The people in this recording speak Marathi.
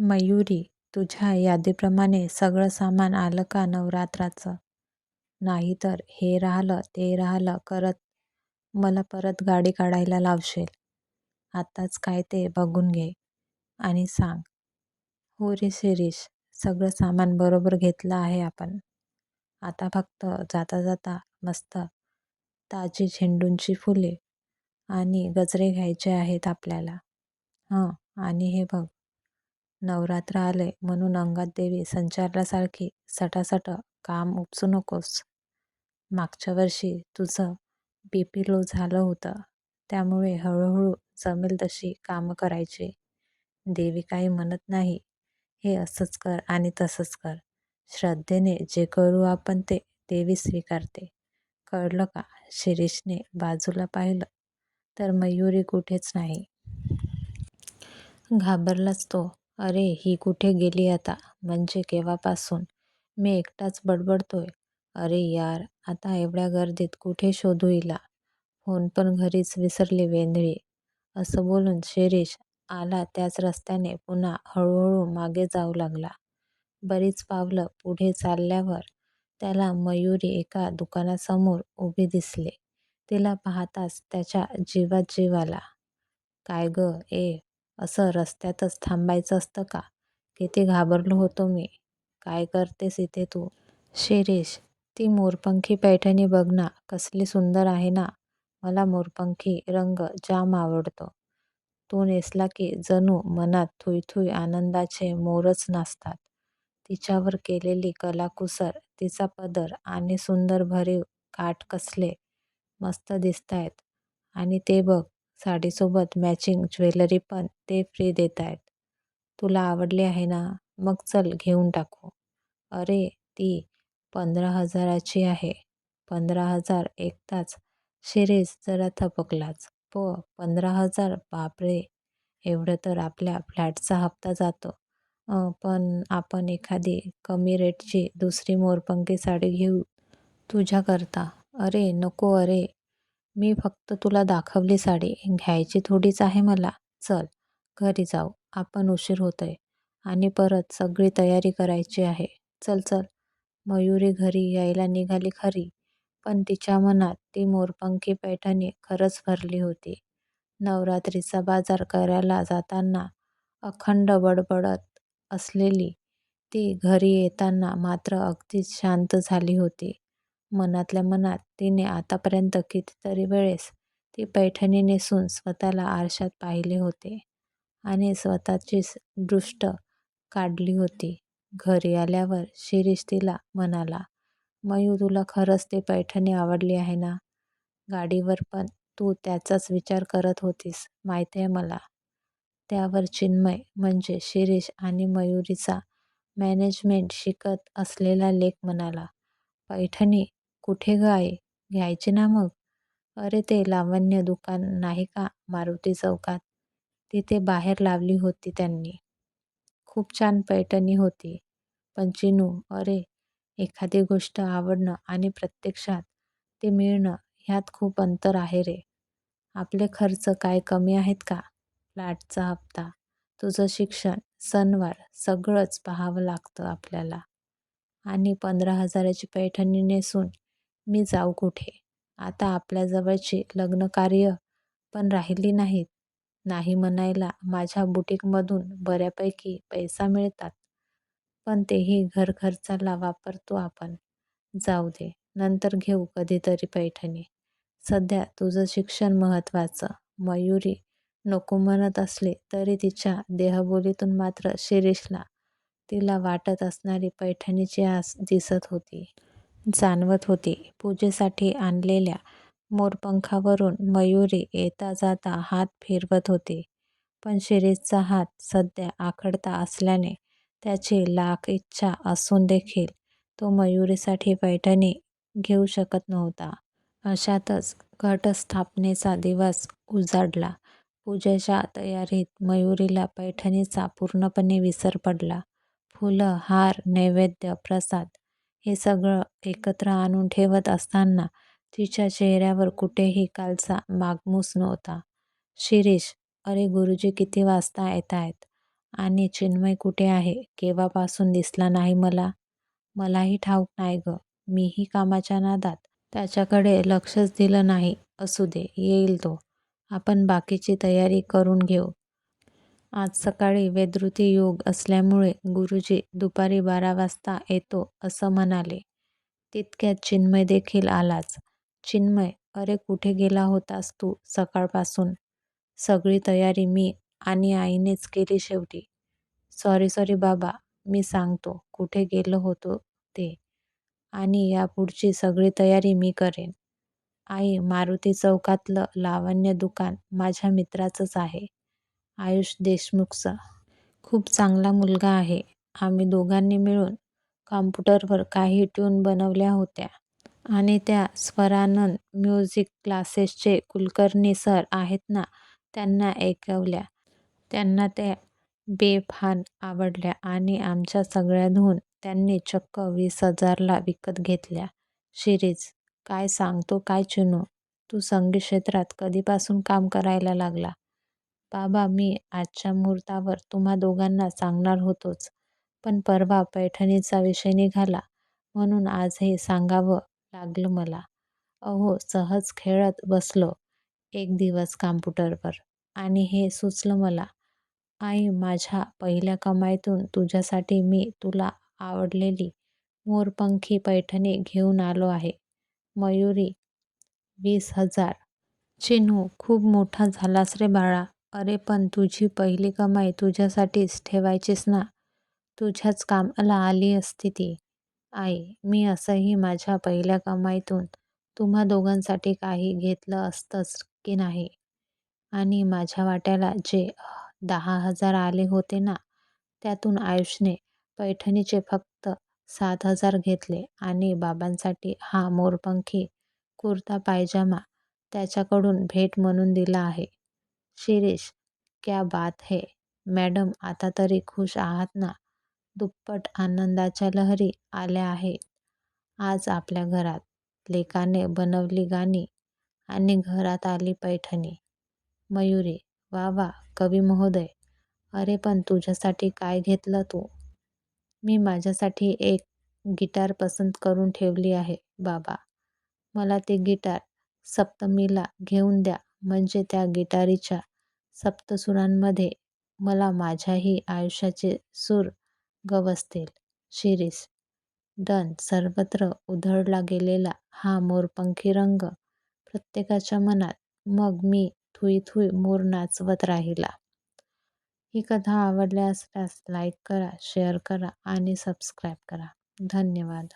मयुरी तुझ्या यादीप्रमाणे सगळं सामान आलं का नवरात्राचं? नाहीतर हे राहिलं ते राहिलं करत मला परत गाडी काढायला लावशील. आत्ताच काय ते बघून घे आणि सांग. हो रे शिरीष, सगळं सामान बरोबर घेतलं आहे आपण. आता फक्त जाता जाता मस्त ताजी झेंडूची फुले आणि गजरे घ्यायचे आहेत आपल्याला. हं आणि हे बघ, नवरात्र आले म्हणून अंगात देवी संचारल्यासारखी सटासट काम उपसू नकोस. मागच्या वर्षी तुझं बी पी लो झालं होतं त्यामुळे हळूहळू जमेल तशी कामं करायची. देवी काही म्हणत नाही. हे असंच कर आणि तसंच कर. श्रद्धेने जे करू आपण ते देवी स्वीकारते. कळलं का? शिरीषने बाजूला पाहिलं तर मयुरी कुठेच नाही. घाबरलाच तो. अरे ही कुठे गेली आता? म्हणजे केव्हापासून मी एकटाच बडबडतोय. अरे यार, आता एवढ्या गर्दीत कुठे शोधू हिला? फोन पण घरीच विसरली वेंधळी. असं बोलून शिरीष आला त्याच रस्त्याने पुन्हा हळूहळू मागे जाऊ लागला. बरीच पावलं पुढे चालल्यावर त्याला मयुरी एका दुकानासमोर उभी दिसले तिला पाहताच त्याच्या जीवात जीव आला. काय गं ए, असं रस्त्यातच थांबायचं असतं का? किती घाबरलो होतो मी. काय करतेस इथे तू? शिरीष, ती मोरपंखी पैठणी बघ ना, कसली सुंदर आहे ना. मला मोरपंखी रंग जाम आवडतो. तो नेसला की जणू मनात थुई-थुई आनंदाचे मोरच नाचतात. तिच्यावर केलेली कलाकुसर, तिचा पदर आणि सुंदर भरीव काठ कसले मस्त दिसतायत. आणि ते बघ, साडीसोबत मॅचिंग ज्वेलरी पण ते फ्री देत आहेत तुला आवडली आहे ना? मग चल घेऊन टाकू. अरे ती पंधरा हजाराची आहे. पंधरा हजार एकताच शिरीष जरा थपकलाच प पंधरा हजार? बापरे, एवढं तर आपल्या फ्लॅटचा हप्ता जातो. पण आपण एखादी कमी रेटची दुसरी मोरपंखी साडी घेऊ तुझ्याकरता. अरे नको अरे, मी फक्त तुला दाखवली साडी, घ्यायची थोडीच आहे मला. चल घरी जाऊ आपण उशीर होतोय आणि परत सगळी तयारी करायची आहे. चल चल. मयुरी घरी यायला निघाली खरी, पण तिच्या मनात ती मोरपंखी पैठणी खरंच भरली होती. नवरात्रीचा बाजार करायला जाताना अखंड बडबडत असलेली ती घरी येताना मात्र अगदीच शांत झाली होती. मनातल्या मनात तिने आतापर्यंत कितीतरी वेळेस ती पैठणी नेसून स्वतःला आरशात पाहिले होते आणि स्वतःचीच दृष्ट काढली होती. घरी आल्यावर शिरीष तिला म्हणाला, मयू तुला खरंच ती पैठणी आवडली आहे ना? गाडीवर पण तू त्याचाच विचार करत होतीस माहितीये मला. त्यावर चिन्मय म्हणजे शिरीष आणि मयुरीचा मॅनेजमेंट शिकत असलेला लेख म्हणाला, पैठणी? कुठे गं आई? घ्यायची ना मग. अरे ते लावण्य दुकान नाही का मारुती चौकात, तिथे बाहेर लावली होती त्यांनी. खूप छान पैठणी होती. पण चिनू, अरे एखादी गोष्ट आवडणं आणि प्रत्यक्षात ते मिळणं ह्यात खूप अंतर आहे रे. आपले खर्च काय कमी आहेत का? फ्लॅटचा हप्ता, तुझं शिक्षण, सणवार सगळंच पाहावं लागतं आपल्याला. आणि पंधरा हजाराची पैठणी नेसून मी जाऊ कुठे? आता आपल्याजवळची लग्नकार्यं पण राहिली नाहीत. नाही म्हणायला माझ्या बुटीकमधून बऱ्यापैकी पैसा मिळतात. पण तेही घरखर्चाला वापरतो आपण. जाऊ दे, नंतर घेऊ कधीतरी पैठणी. सध्या तुझं शिक्षण महत्त्वाचं. मयुरी नको म्हणत असली तरी तिच्या देहबोलीतून मात्र शिरीषला तिला वाटत असणारी पैठणीची आस दिसत होती. जाणवत होती. पूजेसाठी आणलेल्या मोरपंखावरून मयुरी येता जाता हात फिरवत होती. पण शिरीषचा हात सध्या आखडता असल्याने त्याची लाख इच्छा असून देखील तो मयुरीसाठी पैठणी घेऊ शकत नव्हता. अशातच घटस्थापनेचा दिवस उजाडला. पूजेच्या तयारीत मयुरीला पैठणीचा पूर्णपणे विसर पडला. फुलं, हार, नैवेद्य, प्रसाद हे सगळं एकत्र आणून ठेवत असताना तिच्या चेहऱ्यावर कुठेही कालचा मागमूस नव्हता. शिरीष, अरे गुरुजी किती वाजता येत आहेत आणि चिन्मय कुठे आहे? केव्हापासून दिसला नाही मला? मलाही ठाऊक नाही ग. मीही कामाच्या नादात. त्याच्याकडे लक्षच दिलं नाही. असू दे येईल तो. आपण बाकीची तयारी करून घेऊ. आज सकाळी वेदृती योग असल्यामुळे गुरुजी दुपारी बारा वाजता येतो असं म्हणाले. तितक्यात चिन्मय देखील आलाच. चिन्मय अरे कुठे गेला होतास तू सकाळपासून? सगळी तयारी मी आणि आईनेच केली शेवटी. सॉरी सॉरी बाबा मी सांगतो कुठे गेलो होतो ते. आणि यापुढची सगळी तयारी मी करेन. आई मारुती चौकातलं लावण्य दुकान माझ्या मित्राचंच आहे. आयुष देशमुखचा खूप चांगला मुलगा आहे. आम्ही दोघांनी मिळून कॉम्प्युटरवर काही ट्यून बनवल्या होत्या आणि त्या स्वरानंद म्युझिक क्लासेसचे कुलकर्णी सर आहेत ना त्यांना ऐकवल्या. त्यांना त्या बेफान आवडल्या आणि आमच्या सगळ्या धून त्यांनी चक्क वीस हजारला विकत घेतल्या. शिरीज काय सांगतो काय चिनू? तू संगीत क्षेत्रात कधीपासून काम करायला लागला? बाबा मी आजच्या मुहूर्तावर तुम्हा दोघांना सांगणार होतोच. पण परवा पैठणीचा विषय निघाला म्हणून आज हे सांगावं लागलं मला. अहो सहज खेळत बसलो एक दिवस कॉम्प्युटरवर आणि हे सुचलं मला आई माझ्या पहिल्या कमाईतून तुझ्यासाठी मी तुला आवडलेली मोरपंखी पैठणी घेऊन आलो आहे. मयुरी वीस हजार. चिन्हू खूप मोठा झालास रे बाळा. अरे पण तुझी पहिली कमाई तुझ्यासाठीच ठेवायचीस ना. तुझ्याच कामाला आली असती ती. आई मी असंही माझ्या पहिल्या कमाईतून तुम्हा दोघांसाठी काही घेतलं असतंच की नाही? आणि माझ्या वाट्याला जे दहा हजार आले होते ना त्यातून आयुषने पैठणीचे फक्त सात हजार घेतले आणि बाबांसाठी हा मोरपंखी कुर्ता पायजामा त्याच्याकडून भेट म्हणून दिला आहे. शिरीष क्या बात है. मॅडम आता तरी खुश आहात ना? दुप्पट आनंदाच्या लहरी आल्या आहेत. आज आपल्या घरात लेकाने बनवली गाणी आणि घरात आली पैठणी. मयुरी वा वा कवी महोदय. अरे पण तुझ्यासाठी काय घेतलं तू? मी माझ्यासाठी एक गिटार पसंत करून ठेवली आहे बाबा. मला ते गिटार सप्तमीला घेऊन द्या म्हणजे त्या गिटारीच्या सप्तसुरांमध्ये मला माझ्याही आयुष्याचे सूर गवसतील. शिरीष डन सर्वत्र उधळला गेलेला हा मोरपंखी रंग प्रत्येकाच्या मनात. मग मी थुई थुई मोर नाचवत राहिला. ही कथा आवडल्यास लाईक करा शेअर करा आणि सबस्क्राईब करा. धन्यवाद.